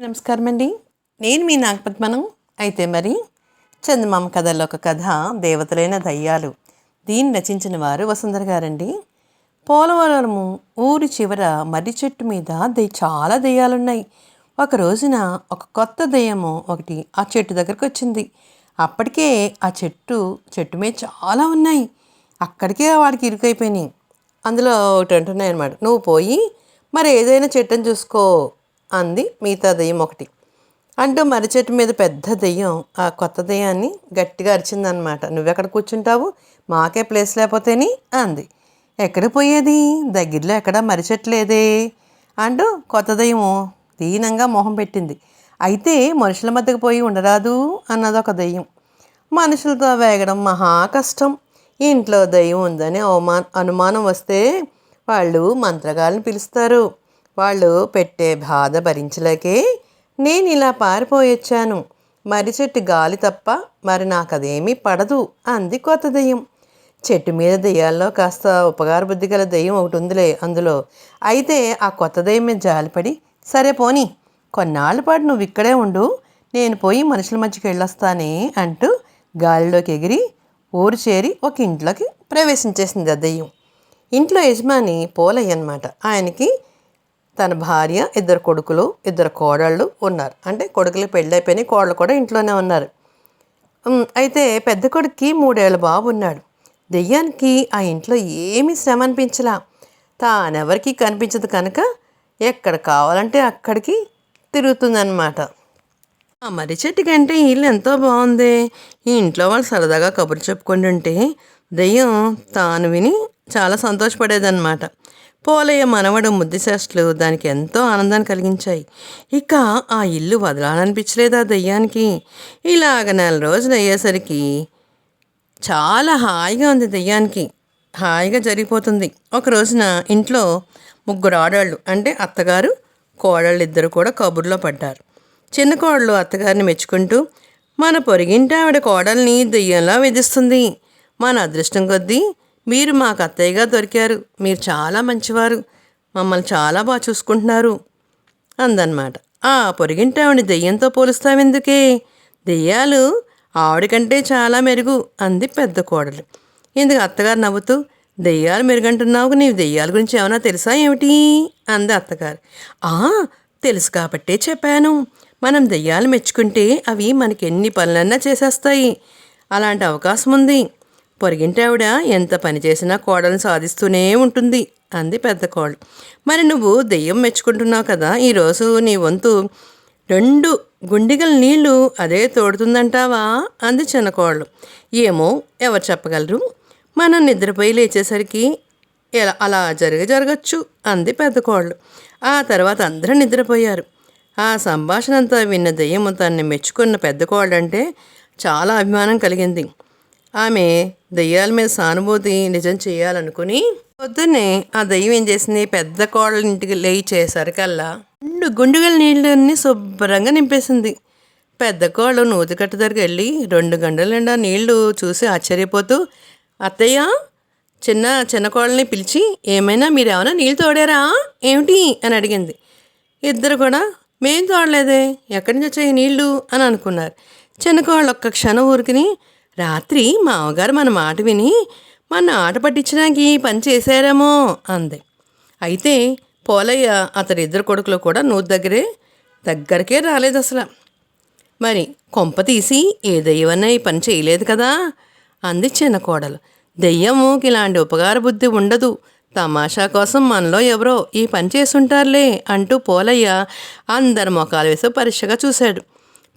నమస్కారం అండి నేను మీ నాగపద్మనం. అయితే మరి చందమామ కథల్లో ఒక కథ దేవతలైన దయ్యాలు. దీన్ని రచించిన వారు వసుంధర గారండి. పోలవరము ఊరి చివర మర్రి చెట్టు మీద దెయ్య చాలా దెయ్యాలున్నాయి. ఒక రోజున ఒక కొత్త దెయ్యము ఒకటి ఆ చెట్టు దగ్గరకు వచ్చింది. అప్పటికే ఆ చెట్టు చెట్టు మీద చాలా ఉన్నాయి. అక్కడికే వాడికి ఇరుకైపోయినాయి. అందులో ఒకటి అంటున్నాయి అనమాట నువ్వు పోయి మరి ఏదైనా చెట్టుని చూసుకో. అంది మిగతా దెయ్యం ఒకటి. అంటూ మర్రి చెట్టు మీద పెద్ద దెయ్యం ఆ కొత్త దెయ్యాన్ని గట్టిగా అరిచిందనమాట. నువ్వెక్కడ కూర్చుంటావు? మాకే ప్లేస్ లేకపోతేని? అంది. ఎక్కడ పోయేది? దగ్గరలో ఎక్కడ మర్రి చెట్టు లేదే? అంటూ కొత్త దెయ్యము దీనంగా మొహం పెట్టింది. అయితే మనుషుల మధ్యకు పోయి ఉండరాదు? అన్నది ఒక దెయ్యం. మనుషులతో వేగడం మహా కష్టం. ఇంట్లో దయ్యం ఉందని అవమాన అనుమానం వస్తే వాళ్ళు మంత్రగాళ్ళని పిలుస్తారు. వాళ్ళు పెట్టే బాధ భరించలేకే నేను ఇలా పారిపోయొచ్చాను మరి చెట్టు గాలి తప్ప మరి నాకు పడదు అంది కొత్త దెయ్యం. చెట్టు మీద దెయ్యాల్లో కాస్త ఉపకార బుద్ధి గల దెయ్యం ఒకటి ఉందిలే అందులో. అయితే ఆ కొత్త దెయ్యం మీద జాలిపడి సరే పోని కొన్నాళ్ళ పాటు నువ్వు ఇక్కడే ఉండు నేను పోయి మనుషుల మధ్యకి వెళ్ళొస్తానే అంటూ గాలిలోకి ఎగిరి ఊరు చేరి ఒక ఇంట్లోకి ప్రవేశించేసింది ఆ దెయ్యం. ఇంట్లో యజమాని పోలయ్య అనమాట ఆయనకి తన భార్య ఇద్దరు కొడుకులు ఇద్దరు కోడళ్ళు ఉన్నారు. అంటే కొడుకులు పెళ్ళైపోయినాయి కోడలు కూడా ఇంట్లోనే ఉన్నారు. అయితే పెద్ద కొడుక్కి మూడేళ్ళ బాబు ఉన్నాడు. దెయ్యానికి ఆ ఇంట్లో ఏమీ శ్రమ అనిపించలా. తానెవరికి కనిపించదు కనుక ఎక్కడ కావాలంటే అక్కడికి తిరుగుతుందన్నమాట. ఆ మర్రి చెట్టు కంటే ఇల్లు ఎంతో బాగుంది. ఈ ఇంట్లో వాళ్ళు సరదాగా కబురు చెప్పుకుంటుంటే దెయ్యం తాను విని చాలా సంతోషపడేదన్నమాట. పోలయ్య మనవడు ముద్దిశాస్త్రులు దానికి ఎంతో ఆనందాన్ని కలిగించాయి. ఇక ఆ ఇల్లు వదలాలనిపించలేదా దయ్యానికి? ఇలాగ నెల రోజులు అయ్యేసరికి చాలా హాయిగా ఉంది దయ్యానికి. హాయిగా జరిగిపోతుంది. ఒక రోజున ఇంట్లో ముగ్గురు ఆడాళ్ళు అంటే అత్తగారు కోడళ్ళు ఇద్దరు కూడా కబుర్లో పడ్డారు. చిన్న కోడలు అత్తగారిని మెచ్చుకుంటూ మన పొరిగింటి ఆవిడ కోడల్ని దెయ్యంలా విధిస్తుంది. మన అదృష్టం కొద్దీ మీరు మాకు అత్తయ్యగా దొరికారు. మీరు చాలా మంచివారు. మమ్మల్ని చాలా బాగా చూసుకుంటున్నారు. అందనమాట ఆ పొరిగింటి ఆవిడ దెయ్యంతో పోలుస్తావెందుకే? దెయ్యాలు ఆవిడకంటే చాలా మెరుగు అంది పెద్ద కోడలు. ఇందుకు అత్తగారు నవ్వుతూ దెయ్యాలు మెరుగంటున్నావు నీవు దెయ్యాల గురించి ఏమైనా తెలుసా ఏమిటి? అంది అత్తగారు. ఆ తెలుసు కాబట్టే చెప్పాను. మనం దెయ్యాలు మెచ్చుకుంటే అవి మనకి ఎన్ని పనులన్నా చేసేస్తాయి. అలాంటి అవకాశం ఉంది పొరిగింటావిడ ఎంత పని చేసినా కోడలను సాధిస్తూనే ఉంటుంది అంది పెద్ద కోడలు. మరి నువ్వు దెయ్యం మెచ్చుకుంటున్నావు కదా ఈరోజు నీ వంతు రెండు గుండిగల నీళ్ళు అదే తోడుతుందంటావా అంది చిన్న కోళ్ళు ఏమో ఎవరు చెప్పగలరు? మనం నిద్రపోయి లేచేసరికి ఎలా అలా జరిగి జరగచ్చు అంది పెద్ద కోళ్ళు ఆ తర్వాత అందరూ నిద్రపోయారు. ఆ సంభాషణ అంతా విన్న దెయ్యము తన్ని మెచ్చుకున్న పెద్ద కోళ్ళంటే చాలా అభిమానం కలిగింది. ఆమె దెయ్యాల మీద సానుభూతి నిజం చేయాలనుకుని పొద్దున్నే ఆ దెయ్యం ఏం చేసింది? పెద్ద కోడల ఇంటికి లేచేసరికల్లా రెండు గుండుగల నీళ్ళన్నీ శుభ్రంగా నింపేసింది. పెద్ద కోళ్ళు నూతికట్ట దగ్గరికి వెళ్ళి రెండు గంటల నిండా నీళ్ళు చూసి ఆశ్చర్యపోతూ అత్తయ్య చిన్న చిన్న కోళ్ళని పిలిచి ఏమైనా మీరేమైనా నీళ్ళు తోడారా? ఏమిటి? అని అడిగింది. ఇద్దరు కూడా మేం తోడలేదే ఎక్కడి నుంచి వచ్చాయి నీళ్ళు అని అనుకున్నారు. చిన్న కోళ్ళు ఒక్క క్షణం ఊరికిని రాత్రి మామగారు మన మాట విని మన ఆట పట్టించడానికి ఈ పని చేశారేమో అంది. అయితే పోలయ్య అతడి ఇద్దరు కొడుకులు కూడా నూతి దగ్గరే దగ్గరకే రాలేదు అసలు మరి కొంప తీసి ఏ దయ్యమన్నా ఈ పని చేయలేదు కదా అంది చిన్న కోడలు దెయ్యముకి ఇలాంటి ఉపకార బుద్ధి ఉండదు. తమాషా కోసం మనలో ఎవరో ఈ పని చేసుంటారులే అంటూ పోలయ్య అందరి మొఖాలు వేసి పరీక్షగా చూశాడు.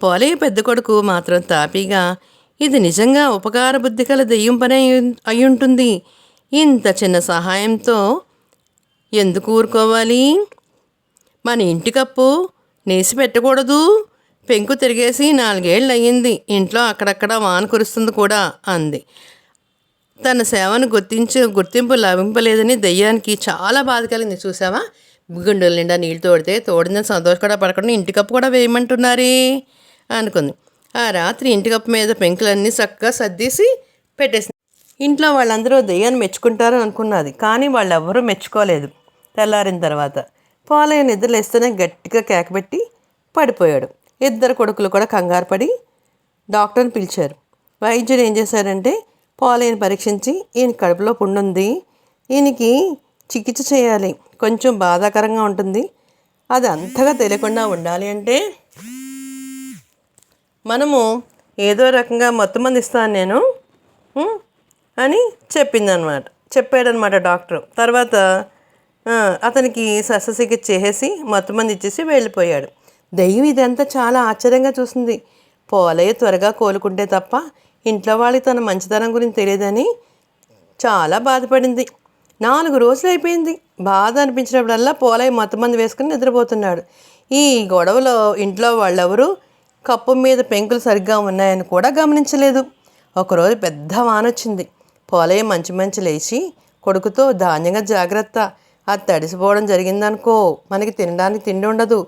పోలయ్య పెద్ద కొడుకు మాత్రం తాపీగా ఇది నిజంగా ఉపకార బుద్ధి కల దెయ్యం పని అయి- ఉంటుంది ఇంత చిన్న సహాయంతో ఎందుకు ఊరుకోవాలి? మన ఇంటి కప్పు నేసి పెట్టకూడదు. పెంకు తిరిగేసి నాలుగేళ్ళు అయ్యింది ఇంట్లో అక్కడక్కడ వాన కురుస్తుంది కూడా అంది. తన సేవను గుర్తించి గుర్తింపు లభింపలేదని దెయ్యానికి చాలా బాధ కలిగింది. చూసావా గుండెల నిండా నీళ్ళు తోడితే తోడిందని సంతోషపడ పడకుండా ఇంటి కప్పు కూడా వేయమంటున్నారే అనుకుంది. ఆ రాత్రి ఇంటి కప్పు మీద పెంకులన్నీ చక్కగా సర్దేసి పెట్టేసింది. ఇంట్లో వాళ్ళందరూ దెయ్యాన్ని మెచ్చుకుంటారని అనుకున్నది కానీ వాళ్ళెవ్వరూ మెచ్చుకోలేదు. తెల్లారిన తర్వాత పాలయ్య నిద్రలేస్తూనే గట్టిగా కేకబెట్టి పడిపోయాడు. ఇద్దరు కొడుకులు కూడా కంగారు పడి డాక్టర్ని పిలిచారు. వైద్యుడు ఏం చేశారంటే పాలయ్యని పరీక్షించి ఈయన కడుపులో పుండుంది. ఈయనకి చికిత్స చేయాలి. కొంచెం బాధాకరంగా ఉంటుంది. అది అంతగా తెలియకుండా ఉండాలి అంటే మనము ఏదో రకంగా మొత్తం మంది ఇస్తాను నేను అని చెప్పిందనమాట. చెప్పాడనమాట డాక్టర్. తర్వాత అతనికి శస్త్రచికిత్స చేసేసి మొత్తం మంది ఇచ్చేసి వెళ్ళిపోయాడు. దయ్యం ఇదంతా చాలా ఆశ్చర్యంగా చూసింది. పోలయ్య త్వరగా కోలుకుంటే తప్ప ఇంట్లో వాళ్ళకి తన మంచితనం గురించి తెలియదని చాలా బాధపడింది. నాలుగు రోజులు అయిపోయింది. బాధ అనిపించినప్పుడల్లా పోలయ్య మొత్తం మంది వేసుకుని నిద్రపోతున్నాడు. ఈ గొడవలో ఇంట్లో వాళ్ళెవరూ కప్పు మీద పెంకులు సరిగ్గా ఉన్నాయని కూడా గమనించలేదు. ఒకరోజు పెద్ద వాన వచ్చింది. పోలయ్య మంచి మంచి లేచి కొడుకుతో ధాన్యంగా జాగ్రత్త. అది తడిసిపోవడం జరిగిందనుకో మనకి తినడానికి తిండి ఉండదు.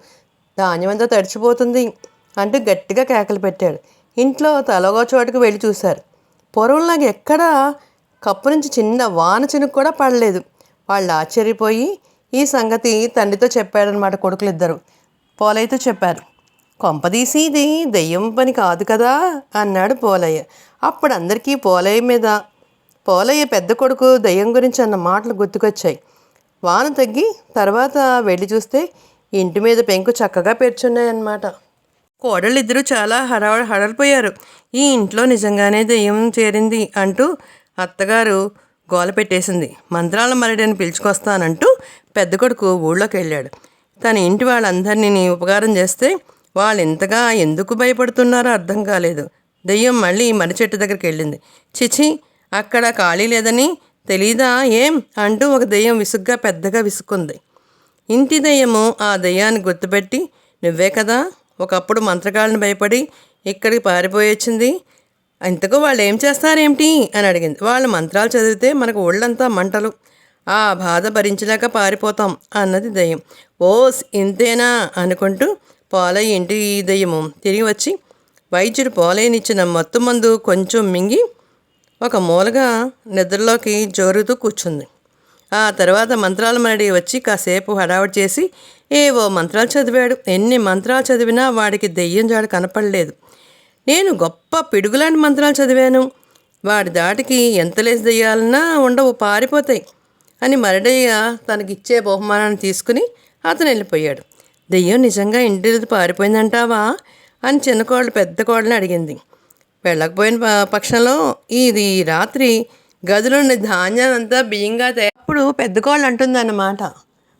ధాన్యం అంతా తడిచిపోతుంది అంటూ గట్టిగా కేకలు పెట్టాడు. ఇంట్లో తలగో చోటుకు వెళ్ళి చూశారు. పొరవులాగా ఎక్కడా కప్పు నుంచి చిన్న వాన చినుకు కూడా పడలేదు. వాళ్ళు ఆశ్చర్యపోయి ఈ సంగతి తండ్రితో చెప్పాడనమాట కొడుకులిద్దరు. పోలయ్యతో చెప్పారు. కొంపదీసి ఇది దెయ్యం పని కాదు కదా అన్నాడు పోలయ్య. అప్పుడు అందరికీ పోలయ్య మీద పోలయ్య పెద్ద కొడుకు దెయ్యం గురించి అన్న మాటలు గుర్తుకొచ్చాయి. వాన తగ్గి తర్వాత వెళ్ళి చూస్తే ఇంటి మీద పెంకు చక్కగా పేర్చున్నాయన్నమాట. కోడళ్ళిద్దరూ చాలా హడావ హడలిపోయారు. ఈ ఇంట్లో నిజంగానే దెయ్యం చేరింది అంటూ అత్తగారు గోల పెట్టేసింది. మంత్రాల మరడిని పిలుచుకొస్తానంటూ పెద్ద కొడుకు ఊళ్ళోకి వెళ్ళాడు తన ఇంటి వాళ్ళందరినీ ఉపకారం చేస్తే వాళ్ళు ఇంతగా ఎందుకు భయపడుతున్నారో అర్థం కాలేదు. దెయ్యం మళ్ళీ మర్రి చెట్టు దగ్గరికి వెళ్ళింది. చిచి అక్కడ ఖాళీ లేదని తెలీదా? ఏం? అంటూ ఒక దెయ్యం విసుగ్గా పెద్దగా విసుక్కుంది. ఇంటి దెయ్యము ఆ దెయ్యాన్ని గుర్తుపెట్టి నువ్వే కదా? ఒకప్పుడు మంత్రకాలను భయపడి ఇక్కడికి పారిపోయొచ్చింది. ఇంతకు వాళ్ళు ఏం చేస్తారేమిటి? అని అడిగింది. వాళ్ళు మంత్రాలు చదివితే మనకు ఒళ్ళంతా మంటలు. ఆ బాధ భరించలేక పారిపోతాం అన్నది దయ్యం. ఓస్ ఇంతేనా? అనుకుంటూ పాలయ్య ఇంటి దయ్యము. తిరిగి వచ్చి వైద్యుడు పోలయ్యనిచ్చిన మత్తు మందు కొంచెం మింగి ఒక మూలగా నిద్రలోకి జోరుతూ కూర్చుంది. ఆ తర్వాత మంత్రాల మరడి వచ్చి కాసేపు హడావుడి చేసి ఏవో మంత్రాలు చదివాడు. ఎన్ని మంత్రాలు చదివినా వాడికి దెయ్యం జాడు కనపడలేదు. నేను గొప్ప పిడుగులాంటి మంత్రాలు చదివాను. వాడి దాటికి ఎంత లేసి దెయ్యాలన్నా ఉండవు పారిపోతాయి అని మరడయ్య తనకిచ్చే బహుమానాన్ని తీసుకుని అతను వెళ్ళిపోయాడు దెయ్యం నిజంగా ఇంటి పారిపోయిందంటావా? అని చిన్న కోడలు పెద్ద కోడని అడిగింది. వెళ్ళకపోయిన ప- పక్షంలో ఇది రాత్రి గదిలోని ధాన్యానంతా బియ్యంగా అప్పుడు పెద్ద కోళ్ళు అంటుందన్నమాట.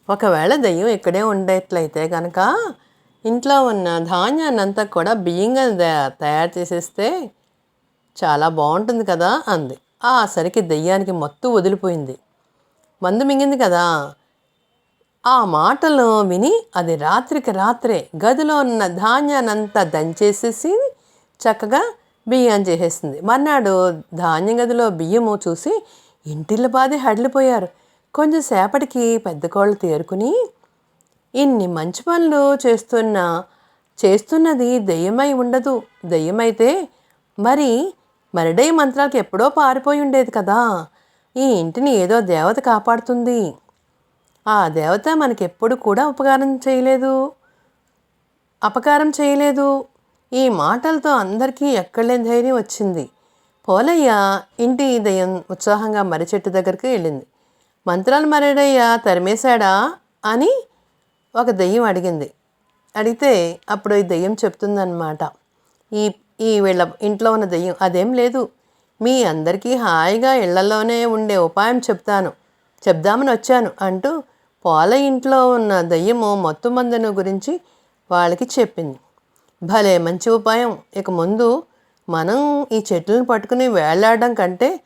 ఒకవేళ దెయ్యం ఇక్కడే ఉండేట్లయితే కనుక ఇంట్లో ఉన్న ధాన్యాన్నంతా కూడా బియ్యంగా తయారు చేసేస్తే చాలా బాగుంటుంది కదా అంది. ఆ సరికి దెయ్యానికి మత్తు వదిలిపోయింది. మందు మింగింది కదా. ఆ మాటలు విని అది రాత్రికి రాత్రే గదిలో ఉన్న ధాన్యానంతా దంచేసేసి చక్కగా బియ్యం చేసేసింది. మర్నాడు ధాన్యం గదిలో బియ్యము చూసి ఇంటిల్ల బాధి హడిలిపోయారు. కొంచెం సేపటికి పెద్ద కోళ్ళు తేరుకుని ఇన్ని మంచి పనులు చేస్తున్న చేస్తున్నది దెయ్యమై ఉండదు. దెయ్యమైతే మరి మరిడై మంత్రాలకు ఎప్పుడో పారిపోయి ఉండేది కదా. ఈ ఇంటిని ఏదో దేవత కాపాడుతుంది. ఆ దేవత మనకెప్పుడు కూడా ఉపకారం చేయలేదు. అపకారం చేయలేదు. ఈ మాటలతో అందరికీ ఎక్కడలేని ధైర్యం వచ్చింది. పోలయ్య ఇంటి దయ్యం ఉత్సాహంగా మర్రి చెట్టు దగ్గరికి వెళ్ళింది. మంత్రాలు మరేడయ్య తరిమేశాడా అని ఒక దెయ్యం అడిగింది. అడిగితే అప్పుడు ఈ దెయ్యం చెప్తుందన్నమాట. ఈ ఈ వీళ్ళ ఇంట్లో ఉన్న దెయ్యం అదేం లేదు. మీ అందరికీ హాయిగా ఇళ్ళలోనే ఉండే ఉపాయం చెప్తాను. చెప్దామని వచ్చాను అంటూ పోల ఇంట్లో ఉన్న దయ్యము మత్తుమందును గురించి వాళ్ళకి చెప్పింది. భలే మంచి ఉపాయం. ఇక ముందు మనం ఈ చెట్లను పట్టుకుని వేలాడడం కంటే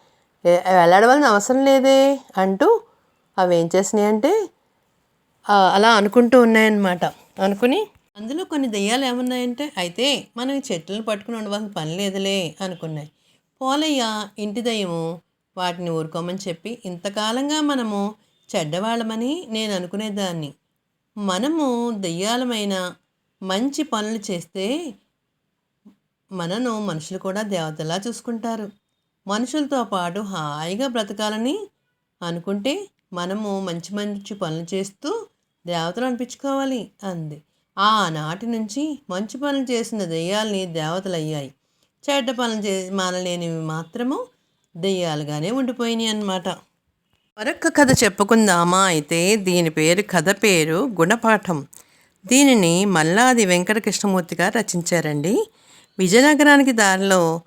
ఏ- వేలాడవలసిన అవసరం లేదే అంటూ అవి ఏం చేసినాయి అంటే అలా అనుకుంటూ ఉన్నాయన్నమాట. అనుకుని అందులో కొన్ని దెయ్యాలు ఏమున్నాయంటే అయితే మనం ఈ చెట్లను పట్టుకుని ఉండవలసిన పని లేదులే అనుకున్నాయి. పోలయ్య ఇంటి దయ్యము వాటిని ఊరుకోమని చెప్పి ఇంతకాలంగా మనము చెడ్డవాళ్ళమని నేను అనుకునేదాన్ని మనము దెయ్యాలమైన మంచి పనులు చేస్తే మనను మనుషులు కూడా దేవతలా చూసుకుంటారు. మనుషులతో పాటు హాయిగా బ్రతకాలని అనుకుంటే మనము మంచి మంచి పనులు చేస్తూ దేవతలు అనిపించుకోవాలి అంది. ఆనాటి నుంచి మంచి పనులు చేసిన దెయ్యాల్ని దేవతలయ్యాయి. చెడ్డ పనులు చే మానలేనివి మాత్రము దెయ్యాలుగానే ఉండిపోయినాయి అన్నమాట మరొక కథ చెప్పుకుందామా అయితే దీని పేరు కథ పేరు గుణపాఠం. దీనిని మల్లాది వెంకటకృష్ణమూర్తి గారు రచించారండి. విజయనగరానికి దారిలో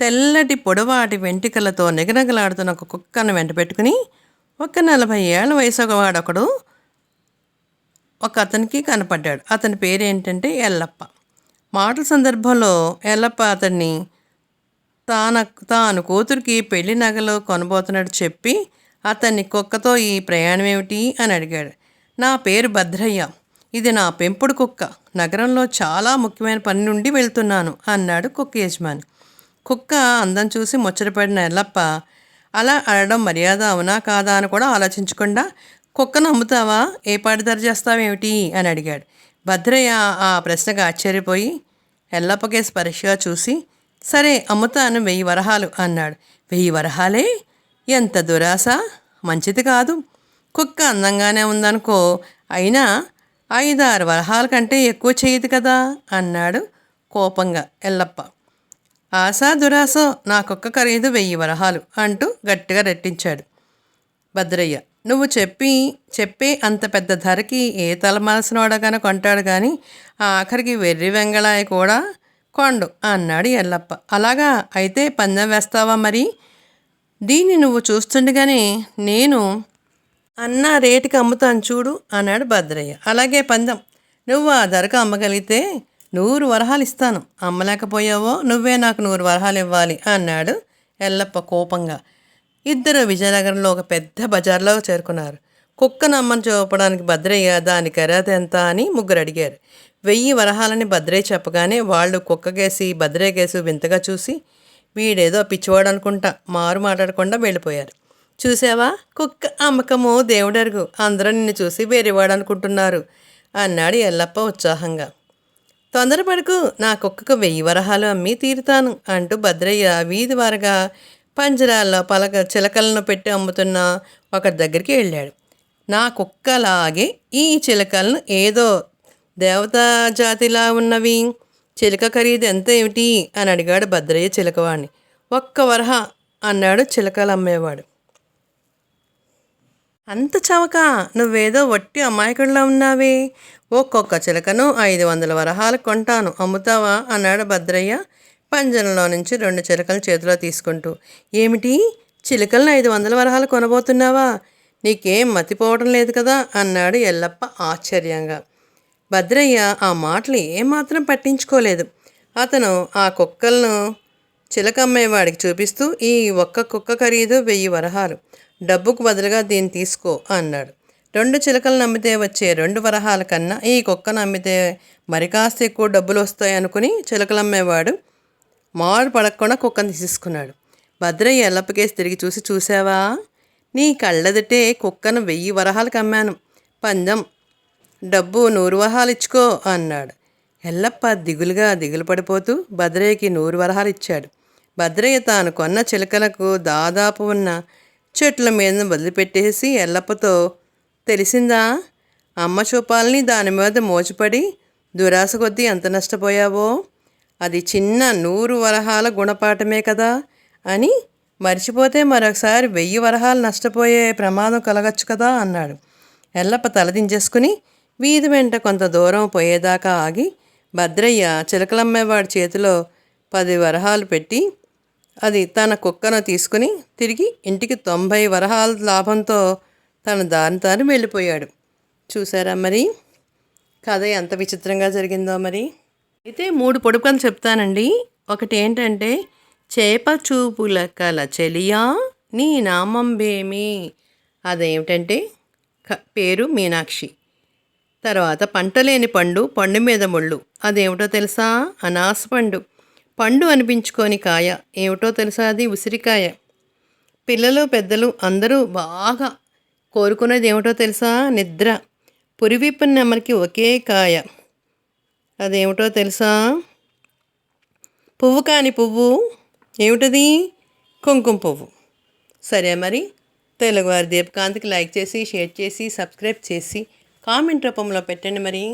తెల్లటి పొడవాటి వెంట్రుకలతో నిగనగలాడుతున్న ఒక కుక్కను వెంట పెట్టుకుని ఒక నలభై ఏళ్ళ వయసు ఒకవాడొకడు ఒక అతనికి కనపడ్డాడు. అతని పేరు ఏంటంటే ఎల్లప్ప. మాటల సందర్భంలో ఎల్లప్ప అతన్ని తాన తాను కూతురికి పెళ్ళి నగలు కొనబోతున్నట్టు చెప్పి అతన్ని కుక్కతో ఈ ప్రయాణం ఏమిటి అని అడిగాడు. నా పేరు భద్రయ్య. ఇది నా పెంపుడు కుక్క. నగరంలో చాలా ముఖ్యమైన పని నుండి వెళ్తున్నాను అన్నాడు కుక్క యజమాని. కుక్క అందం చూసి ముచ్చటపడిన ఎల్లప్ప అలా అడడం మర్యాద అవునా కాదా అని కూడా ఆలోచించకుండా కుక్కను అమ్ముతావా ఏ పాటి ధర చేస్తావేమిటి? అని అడిగాడు. భద్రయ్య ఆ ప్రశ్నకు ఆశ్చర్యపోయి ఎల్లప్పకే స్పర్శగా పరీక్షగా చూసి సరే అమ్ముతాను వెయ్యి వరహాలు అన్నాడు. వెయ్యి వరహాలే? ఎంత దురాశ? మంచిది కాదు. కుక్క అందంగానే ఉందనుకో అయినా ఐదారు వరహాల కంటే ఎక్కువ చేయదు కదా? అన్నాడు కోపంగా ఎల్లప్ప. ఆశా దురాశ నా కుక్క ఖరీదు వెయ్యి వరహాలు అంటూ గట్టిగా రెట్టించాడు. భద్రయ్య నువ్వు చెప్పి చెప్పే అంత పెద్ద ధరకి ఏ తలమాల్సినవాడగానే కొంటాడు కానీ ఆఖరికి వెర్రి వెంగళాయ కూడా కొండు అన్నాడు ఎల్లప్ప. అలాగా? అయితే పందెం వేస్తావా మరి? దీన్ని నువ్వు చూస్తుండగానే నేను అన్న రేటుకి అమ్ముతాను చూడు అన్నాడు భద్రయ్య. అలాగే పందెం నువ్వు ఆ ధరకు అమ్మగలిగితే నూరు వరహాలు ఇస్తాను. అమ్మలేకపోయావో నువ్వే నాకు నూరు వరహాలు ఇవ్వాలి అన్నాడు ఎల్లప్ప కోపంగా. ఇద్దరు విజయనగరంలో ఒక పెద్ద బజార్లో చేరుకున్నారు. కుక్కను అమ్మని చూపడానికి భద్రయ్య దాని ఖరీదు ఎంత అని ముగ్గురు అడిగారు. వెయ్యి వరహాలని భద్రయ్య చెప్పగానే వాళ్ళు కుక్కకేసి భద్రయ్యకేసి వింతగా చూసి వీడేదో పిచ్చివాడు అనుకుంటా మారు మాట్లాడకుండా వెళ్ళిపోయారు. చూసావా? కుక్క అమ్మకము దేవుడరుగు. అందరూ నిన్ను చూసి వేరేవాడు అనుకుంటున్నారు అన్నాడు ఎల్లప్ప ఉత్సాహంగా. తొందరపడకు నా కుక్కకు వెయ్యి వరహాలు అమ్మి తీరుతాను అంటూ భద్రయ్య వీధి వారగా పంజరాల్లో పలక చిలకలను పెట్టి అమ్ముతున్న ఒకరి దగ్గరికి వెళ్ళాడు. నా కుక్కలాగే ఈ చిలకలను ఏదో దేవతా జాతిలా ఉన్నవి. చిలక ఖరీదు ఎంత ఏమిటి? అని అడిగాడు భద్రయ్య చిలకవాణ్ణి. ఒక్క వరహ అన్నాడు చిలకలు అమ్మేవాడు. అంత చవక నువ్వేదో వట్టి అమాయకుడిలా ఉన్నావే. ఒక్కొక్క చిలకను ఐదు వందల వరహాలు కొంటాను అమ్ముతావా? అన్నాడు భద్రయ్య పంజరంలో నుంచి రెండు చిలకలు చేతిలో తీసుకుంటూ. ఏమిటి? చిలకలను ఐదు వందల వరహాలు కొనబోతున్నావా? నీకేం మతిపోవడం లేదు కదా? అన్నాడు ఎల్లప్ప ఆశ్చర్యంగా. భద్రయ్య ఆ మాటలు ఏమాత్రం పట్టించుకోలేదు. అతను ఆ కుక్కలను చిలకమ్మేవాడికి చూపిస్తూ ఈ ఒక్క కుక్క ఖరీదు వెయ్యి వరహాలు. డబ్బుకు బదులుగా దీన్ని తీసుకో అన్నాడు. రెండు చిలకలను అమ్మితే వచ్చే రెండు వరహాల కన్నా ఈ కుక్కను అమ్మితే మరి కాస్త ఎక్కువ డబ్బులు వస్తాయి అనుకుని చిలకలు అమ్మేవాడు మాడు పడకుండా కుక్కను తీసుకున్నాడు భద్రయ్య ఎల్లప్పకేసి తిరిగి చూసి చూసావా? నీ కళ్ళదిటే కుక్కను వెయ్యి వరహాలకు అమ్మాను. పందెం డబ్బు నూరు వరహాలు ఇచ్చుకో అన్నాడు. ఎల్లప్ప దిగులుగా దిగులు పడిపోతూ భద్రయ్యకి నూరు వరహాలు ఇచ్చాడు భద్రయ్య తాను కొన్న చిలకలకు దాదాపు ఉన్న చెట్ల మీద వదిలిపెట్టేసి ఎల్లప్పతో తెలిసిందా? అమ్మ చూపాలని దాని మీద మోచిపడి దురాశ కొద్దీ ఎంత నష్టపోయావో? అది చిన్న నూరు వరహాల గుణపాఠమే కదా అని మర్చిపోతే మరొకసారి వెయ్యి వరహాలు నష్టపోయే ప్రమాదం కలగచ్చు కదా అన్నాడు. ఎల్లప్ప తలదించేసుకుని వీధి వెంట కొంత దూరం పోయేదాకా ఆగి భద్రయ్య చిలకలమ్మేవాడి చేతిలో పది వరహాలు పెట్టి అది తన కుక్కను తీసుకుని తిరిగి ఇంటికి తొంభై వరహాల లాభంతో తన దాని తాను వెళ్ళిపోయాడు. చూసారా మరి? కథ ఎంత విచిత్రంగా జరిగిందో మరి? అయితే మూడు పొడుపుకలు చెప్తానండి. ఒకటి ఏంటంటే చేప చూపుల కల చెలియా నీ నామం భేమి. అదేమిటంటే క- పేరు మీనాక్షి. తర్వాత పంటలేని పండు పండు మీద ముళ్ళు. అదేమిటో తెలుసా? అనాస పండు. పండు అనిపించుకొని కాయ. ఏమిటో తెలుసా అది? ఉసిరికాయ. పిల్లలు పెద్దలు అందరూ బాగా కోరుకునేది ఏమిటో తెలుసా? నిద్ర. పురివిప్పిన నెమరికి ఒకే కాయ. అదేమిటో తెలుసా? పువ్వు కాని పువ్వు. ఏమిటది? కుంకుమ పువ్వు. సరే మరి. తెలుగువారి దీపకాంతికి లైక్ చేసి షేర్ చేసి సబ్స్క్రైబ్ చేసి కామెంట్ రూపంలో పెట్టండి మరి.